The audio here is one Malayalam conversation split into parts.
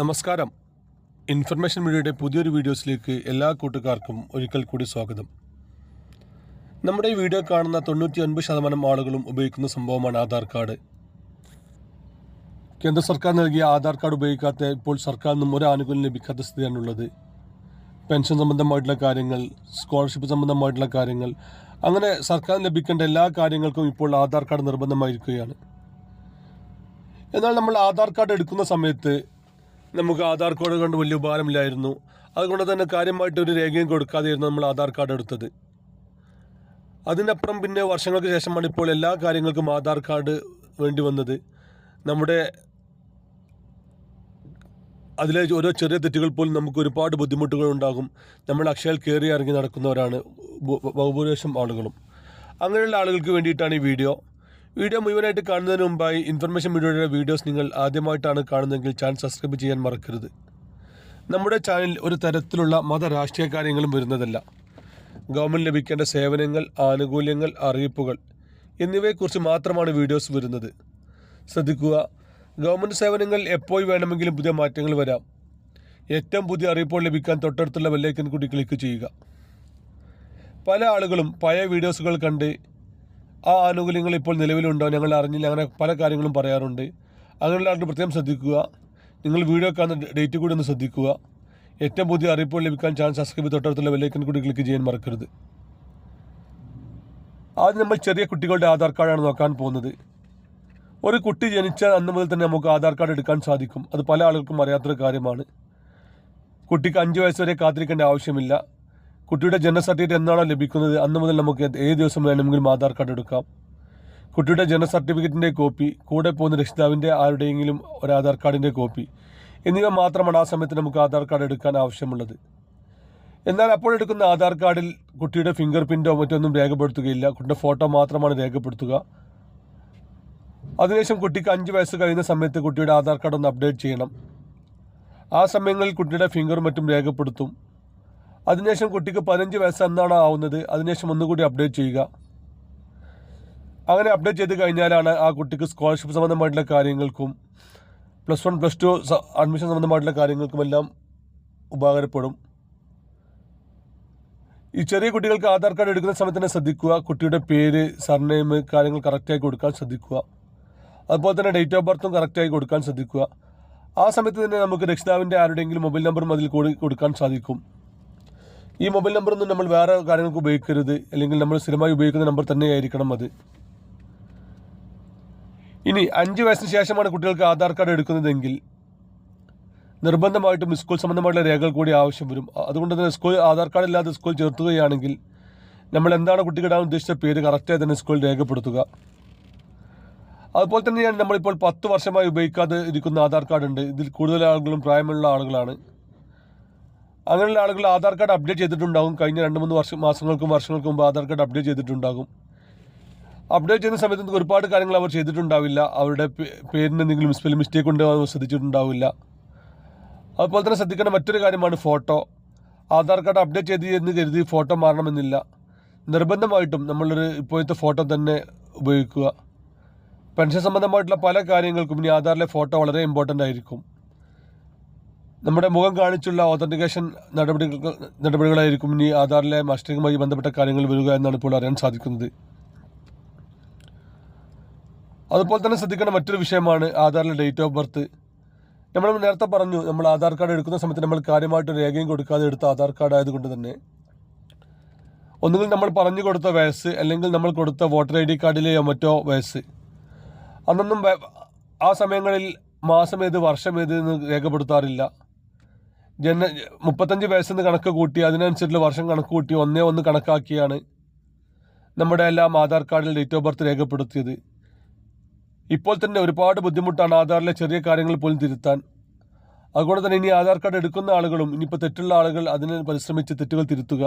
നമസ്കാരം. ഇൻഫർമേഷൻ മീഡിയയുടെ പുതിയൊരു വീഡിയോസിലേക്ക് എല്ലാ കൂട്ടുകാർക്കും ഒരിക്കൽ കൂടി സ്വാഗതം. നമ്മുടെ ഈ വീഡിയോ കാണുന്ന തൊണ്ണൂറ്റി ഒൻപത് ശതമാനം ആളുകളും ഉപയോഗിക്കുന്ന സംഭവമാണ് ആധാർ കാർഡ്. കേന്ദ്ര സർക്കാർ നൽകിയ ആധാർ കാർഡ് ഉപയോഗിക്കാത്ത ഇപ്പോൾ സർക്കാരിൽ നിന്നും ഒരു ആനുകൂല്യം ലഭിക്കാത്ത സ്ഥിതിയാണുള്ളത്. പെൻഷൻ സംബന്ധമായിട്ടുള്ള കാര്യങ്ങൾ സ്കോളർഷിപ്പ് സംബന്ധമായിട്ടുള്ള കാര്യങ്ങൾ അങ്ങനെ സർക്കാർ ലഭിക്കേണ്ട എല്ലാ കാര്യങ്ങൾക്കും ഇപ്പോൾ ആധാർ കാർഡ് നിർബന്ധമായിരിക്കുകയാണ്. എന്നാൽ നമ്മൾ ആധാർ കാർഡ് എടുക്കുന്ന സമയത്ത് നമുക്ക് ആധാർ കാർഡ് കൊണ്ട് വലിയ ഉപകാരമില്ലായിരുന്നു. അതുകൊണ്ട് തന്നെ കാര്യമായിട്ട് ഒരു രേഖയും കൊടുക്കാതെയായിരുന്നു നമ്മൾ ആധാർ കാർഡ് എടുത്തത്. അതിനപ്പുറം പിന്നെ വർഷങ്ങൾക്ക് ശേഷമാണ് ഇപ്പോൾ എല്ലാ കാര്യങ്ങൾക്കും ആധാർ കാർഡ് വേണ്ടി വന്നത്. നമ്മുടെ അതിലെ ഓരോ ചെറിയ തെറ്റുകൾ പോലും നമുക്ക് ഒരുപാട് ബുദ്ധിമുട്ടുകൾ ഉണ്ടാകും. നമ്മൾ അക്ഷയയിൽ കയറി ഇറങ്ങി നടക്കുന്നവരാണ്. ബഹുഭൂരിപക്ഷം ആളുകളും. അങ്ങനെയുള്ള ആളുകൾക്ക് വേണ്ടിയിട്ടാണ് ഈ വീഡിയോ. വീഡിയോ മുഴുവനായിട്ട് കാണുന്നതിന് മുമ്പായി ഇൻഫർമേഷൻ വീഡിയോയുടെ വീഡിയോസ് നിങ്ങൾ ആദ്യമായിട്ടാണ് കാണുന്നതെങ്കിൽ ചാനൽ സബ്സ്ക്രൈബ് ചെയ്യാൻ മറക്കരുത്. നമ്മുടെ ചാനൽ ഒരു തരത്തിലുള്ള മത രാഷ്ട്രീയ കാര്യങ്ങളും വരുന്നതല്ല. ഗവൺമെന്റ് ലഭിക്കേണ്ട സേവനങ്ങൾ ആനുകൂല്യങ്ങൾ അറിയിപ്പുകൾ എന്നിവയെക്കുറിച്ച് മാത്രമാണ് വീഡിയോസ് വരുന്നത്. ശ്രദ്ധിക്കുക ഗവൺമെന്റ് സേവനങ്ങൾ എപ്പോൾ വേണമെങ്കിലും പുതിയ മാറ്റങ്ങൾ വരാം. ഏറ്റവും പുതിയ അറിയിപ്പുകൾ ലഭിക്കാൻ തൊട്ടടുത്തുള്ള വെല്ലേക്കൻ കൂടി ക്ലിക്ക് ചെയ്യുക. പല ആളുകളും പഴയ വീഡിയോസുകൾ കണ്ട് ആ ആനുകൂല്യങ്ങൾ ഇപ്പോൾ നിലവിലുണ്ടോ? ഞങ്ങൾ അറിഞ്ഞില്ല. അങ്ങനെ പല കാര്യങ്ങളും പറയാറുണ്ട്. അങ്ങനെയുള്ള ആളുകൾ പ്രത്യേകം ശ്രദ്ധിക്കുക. നിങ്ങൾ വീഡിയോ കാണുന്ന ഡേറ്റ് കൂടി ഒന്ന് ശ്രദ്ധിക്കുക. ഏറ്റവും പുതിയ അറിയിപ്പുകൾ ലഭിക്കാൻ ചാനൽ സബ്സ്ക്രൈബ് തൊട്ടടുത്തുള്ള ബെല്ലൈക്കൻ കൂടി ക്ലിക്ക് ചെയ്യാൻ മറക്കരുത്. ആദ്യം നമ്മൾ ചെറിയ കുട്ടികളുടെ ആധാർ കാർഡാണ് നോക്കാൻ പോകുന്നത്. ഒരു കുട്ടി ജനിച്ച അന്ന് മുതൽ തന്നെ നമുക്ക് ആധാർ കാർഡ് എടുക്കാൻ സാധിക്കും. അത് പല ആളുകൾക്കും അറിയാത്തൊരു കാര്യമാണ്. കുട്ടിക്ക് അഞ്ച് വയസ്സ് വരെ കാത്തിരിക്കേണ്ട ആവശ്യമില്ല. കുട്ടിയുടെ ജനന സർട്ടിഫിക്കറ്റ് എന്നാണോ ലഭിക്കുന്നത്? അന്ന് മുതൽ നമുക്ക് ഏത് ദിവസം വേണമെങ്കിലും ആധാർ കാർഡ് എടുക്കാം. കുട്ടിയുടെ ജനന സർട്ടിഫിക്കറ്റിന്റെ കോപ്പി കൂടെ പോകുന്ന രക്ഷിതാവിന്റെ ആരുടെയെങ്കിലും ഒരു ആധാർ കാർഡിന്റെ കോപ്പി എന്നിവ മാത്രമാണ് ആ സമയത്ത് നമുക്ക് ആധാർ കാർഡ് എടുക്കാൻ ആവശ്യമുള്ളത്. എന്നാൽ അപ്പോൾ എടുക്കുന്ന ആധാർ കാർഡിൽ കുട്ടിയുടെ ഫിംഗർ പ്രിന്റോ മറ്റൊന്നും രേഖപ്പെടുത്തുകയില്ല. കുട്ടിയുടെ ഫോട്ടോ മാത്രമാണ് രേഖപ്പെടുത്തുക. അതിനുശേഷം കുട്ടിക്ക് അഞ്ച് വയസ്സ് കഴിയുന്ന സമയത്ത് കുട്ടിയുടെ ആധാർ കാർഡ് ഒന്ന് അപ്ഡേറ്റ് ചെയ്യണം. ആ സമയങ്ങളിൽ കുട്ടിയുടെ ഫിംഗറും മറ്റും രേഖപ്പെടുത്തും. അതിനുശേഷം കുട്ടിക്ക് പതിനഞ്ച് വയസ്സ് എന്നാണ് ആവുന്നത്. അതിനുശേഷം ഒന്നുകൂടി അപ്ഡേറ്റ് ചെയ്യുക. അങ്ങനെ അപ്ഡേറ്റ് ചെയ്ത് കഴിഞ്ഞാലാണ് ആ കുട്ടിക്ക് സ്കോളർഷിപ്പ് സംബന്ധമായിട്ടുള്ള കാര്യങ്ങൾക്കും plus one plus two admission സംബന്ധമായിട്ടുള്ള കാര്യങ്ങൾക്കുമെല്ലാം ഉപകാരപ്പെടും. ഈ ചെറിയ കുട്ടികൾക്ക് ആധാർ കാർഡ് എടുക്കുന്ന സമയത്ത് തന്നെ ശ്രദ്ധിക്കുക. കുട്ടിയുടെ പേര് സർനെയിം കാര്യങ്ങൾ കറക്റ്റായി കൊടുക്കാൻ ശ്രദ്ധിക്കുക. അതുപോലെ തന്നെ ഡേറ്റ് ഓഫ് ബർത്തും കറക്റ്റായി കൊടുക്കാൻ ശ്രദ്ധിക്കുക. ആ സമയത്ത് തന്നെ നമുക്ക് രക്ഷിതാവിന്റെ ആരുടെയെങ്കിലും മൊബൈൽ നമ്പറും അതിൽ കൂടി കൊടുക്കാൻ സാധിക്കും. ഈ മൊബൈൽ നമ്പറൊന്നും നമ്മൾ വേറെ കാര്യങ്ങൾക്ക് ഉപയോഗിക്കരുത്. അല്ലെങ്കിൽ നമ്മൾ സ്ഥിരമായി ഉപയോഗിക്കുന്ന നമ്പർ തന്നെയായിരിക്കണം അത്. ഇനി അഞ്ച് വയസ്സിന് ശേഷമാണ് കുട്ടികൾക്ക് ആധാർ കാർഡ് എടുക്കുന്നതെങ്കിൽ നിർബന്ധമായിട്ടും സ്കൂൾ സംബന്ധമായിട്ടുള്ള രേഖകൾ കൂടി ആവശ്യം വരും. അതുകൊണ്ട് തന്നെ സ്കൂൾ ആധാർ കാർഡ് ഇല്ലാതെ സ്കൂൾ ചേർത്തുകയാണെങ്കിൽ നമ്മൾ എന്താണ് കുട്ടിക്ക് ഇടാൻ ഉദ്ദേശിച്ച പേര് കറക്റ്റായി തന്നെ സ്കൂളിൽ രേഖപ്പെടുത്തുക. അതുപോലെ തന്നെയാണ് നമ്മളിപ്പോൾ പത്ത് വർഷമായി ഉപയോഗിക്കാതെ ഇരിക്കുന്ന ആധാർ കാർഡ് ഉണ്ട്. ഇതിൽ കൂടുതൽ ആളുകളും പ്രായമുള്ള ആളുകളാണ്. അങ്ങനെയുള്ള ആളുകൾ ആധാർ കാർഡ് അപ്ഡേറ്റ് ചെയ്തിട്ടുണ്ടാകും. കഴിഞ്ഞ രണ്ട് മൂന്ന് വർഷം മാസങ്ങൾക്കും വർഷങ്ങൾക്കും മുമ്പ് ആധാർ കാർഡ് അപ്ഡേറ്റ് ചെയ്തിട്ടുണ്ടാകും. അപ്ഡേറ്റ് ചെയ്യുന്ന സമയത്ത് ഒരുപാട് കാര്യങ്ങൾ അവർ ചെയ്തിട്ടുണ്ടാവില്ല. അവരുടെ പേരിന് എന്തെങ്കിലും സ്പെല്ലിംഗ് മിസ്റ്റേക്ക് ഉണ്ടോ അവർ ശ്രദ്ധിച്ചിട്ടുണ്ടാവില്ല. അതുപോലെ തന്നെ ശ്രദ്ധിക്കേണ്ട മറ്റൊരു കാര്യമാണ് ഫോട്ടോ. ആധാർ കാർഡ് അപ്ഡേറ്റ് ചെയ്ത് എന്ന് കരുതി ഫോട്ടോ മാറണമെന്നില്ല. നിർബന്ധമായിട്ടും നമ്മളൊരു ഇപ്പോഴത്തെ ഫോട്ടോ തന്നെ ഉപയോഗിക്കുക. പെൻഷൻ സംബന്ധമായിട്ടുള്ള പല കാര്യങ്ങൾക്കും ഇനി ആധാറിലെ ഫോട്ടോ വളരെ ഇമ്പോർട്ടന്റ് ആയിരിക്കും. നമ്മുടെ മുഖം കാണിച്ചുള്ള ഓതന്റിക്കേഷൻ നടപടികൾ നടപടികളായിരിക്കും ഇനി ആധാറിലെ മാസ്റ്ററിങ്ങുമായി ബന്ധപ്പെട്ട കാര്യങ്ങൾ വരിക എന്നാണ് ഇപ്പോൾ അറിയാൻ സാധിക്കുന്നത്. അതുപോലെ തന്നെ ശ്രദ്ധിക്കേണ്ട മറ്റൊരു വിഷയമാണ് ആധാറിലെ ഡേറ്റ് ഓഫ് ബർത്ത് നമ്മൾ നേരത്തെ പറഞ്ഞു നമ്മൾ ആധാർ കാർഡ് എടുക്കുന്ന സമയത്ത് നമ്മൾ കാര്യമായിട്ട് രേഖയും കൊടുക്കാതെ എടുത്ത ആധാർ കാർഡ് ആയതുകൊണ്ട് തന്നെ ഒന്നുകിൽ നമ്മൾ പറഞ്ഞു കൊടുത്ത വയസ്സ് അല്ലെങ്കിൽ നമ്മൾ കൊടുത്ത വോട്ടർ ഐ ഡി കാർഡിലെയോ മറ്റോ വയസ്സ്. അന്നൊന്നും ആ സമയങ്ങളിൽ മാസം ഏത് വർഷം ഏത് എന്ന് രേഖപ്പെടുത്താറില്ല. ജന മുപ്പത്തഞ്ച് വയസ്സെന്ന് കണക്ക് കൂട്ടി അതിനനുസരിച്ചുള്ള വർഷം കണക്ക് കൂട്ടി ഒന്നേ ഒന്ന് കണക്കാക്കിയാണ് നമ്മുടെ എല്ലാം ആധാർ കാർഡിൽ ഡേറ്റ് ഓഫ് ബർത്ത് രേഖപ്പെടുത്തിയത്. ഇപ്പോൾ തന്നെ ഒരുപാട് ബുദ്ധിമുട്ടാണ് ആധാറിലെ ചെറിയ കാര്യങ്ങൾ പോലും തിരുത്താൻ. അതുകൊണ്ട് തന്നെ ഇനി ആധാർ കാർഡ് എടുക്കുന്ന ആളുകളും ഇനിയിപ്പോൾ തെറ്റുള്ള ആളുകൾ അതിന് പരിശ്രമിച്ച് തെറ്റുകൾ തിരുത്തുക.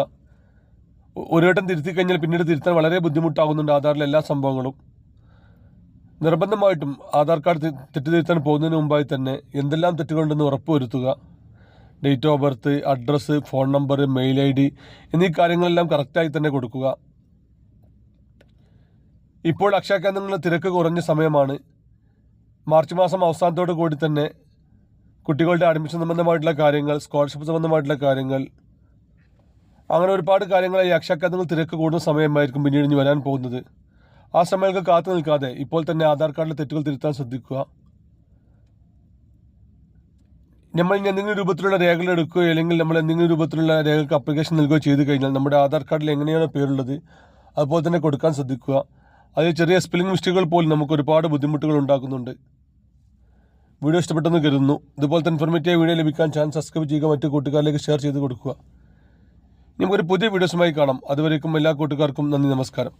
ഒരു വട്ടം തിരുത്തി കഴിഞ്ഞാൽ പിന്നീട് തിരുത്താൻ വളരെ ബുദ്ധിമുട്ടാകുന്നുണ്ട് ആധാറിലെ എല്ലാ സംഭവങ്ങളും. നിർബന്ധമായിട്ടും ആധാർ കാർഡ് തെറ്റ് തിരുത്താൻ പോകുന്നതിന് മുമ്പായി തന്നെ എന്തെല്ലാം തെറ്റുകളുണ്ടെന്ന് ഉറപ്പുവരുത്തുക. Date of birth address phone number mail I D എന്നീ കാര്യങ്ങളെല്ലാം കറക്റ്റായി തന്നെ കൊടുക്കുക. ഇപ്പോൾ അക്ഷയ കേന്ദ്രങ്ങളിൽ തിരക്ക് കുറഞ്ഞ സമയമാണ്. മാർച്ച് മാസം അവസാനത്തോടു കൂടി തന്നെ കുട്ടികളുടെ അഡ്മിഷൻ സംബന്ധമായിട്ടുള്ള കാര്യങ്ങൾ സ്കോളർഷിപ്പ് സംബന്ധമായിട്ടുള്ള കാര്യങ്ങൾ അങ്ങനെ ഒരുപാട് കാര്യങ്ങൾ ഈ അക്ഷയക്കഥകൾ തിരക്ക് കൂടുന്ന സമയമായിരിക്കും പിന്നീട് ഇനി വരാൻ പോകുന്നത്. ആ സമയങ്ങൾക്ക് കാത്തു നിൽക്കാതെ ഇപ്പോൾ തന്നെ ആധാർ കാർഡിലെ തെറ്റുകൾ തിരുത്താൻ ശ്രദ്ധിക്കുക. നമ്മൾ എന്തെങ്കിലും രൂപത്തിലുള്ള രേഖകൾ എടുക്കുകയോ അല്ലെങ്കിൽ നമ്മൾ എന്തെങ്കിലും രൂപത്തിലുള്ള രേഖകൾക്ക് അപ്ലിക്കേഷൻ നൽകുകയോ ചെയ്തു കഴിഞ്ഞാൽ നമ്മുടെ ആധാർ കാർഡിൽ എങ്ങനെയാണ് പേരുള്ളത് അതുപോലെ തന്നെ കൊടുക്കാൻ ശ്രദ്ധിക്കുക. അതിൽ ചെറിയ സ്പെല്ലിംഗ് മിസ്റ്റേക്കുകൾ പോലും നമുക്ക് ഒരുപാട് ബുദ്ധിമുട്ടുകൾ ഉണ്ടാക്കുന്നുണ്ട്. വീഡിയോ ഇഷ്ടപ്പെട്ടെന്ന് കരുതുന്നു. ഇതുപോലത്തെ ഇൻഫോർമേറ്റീവ് വീഡിയോ ലഭിക്കാൻ ചാനൽ സബ്സ്ക്രൈബ് ചെയ്യുക മറ്റു കൂട്ടുകാരിലേക്ക് ഷെയർ ചെയ്ത് കൊടുക്കുക. നമുക്കൊരു പുതിയ വീഡിയോസുമായി കാണാം. അതുവരേക്കും എല്ലാ കൂട്ടുകാർക്കും നന്ദി നമസ്കാരം.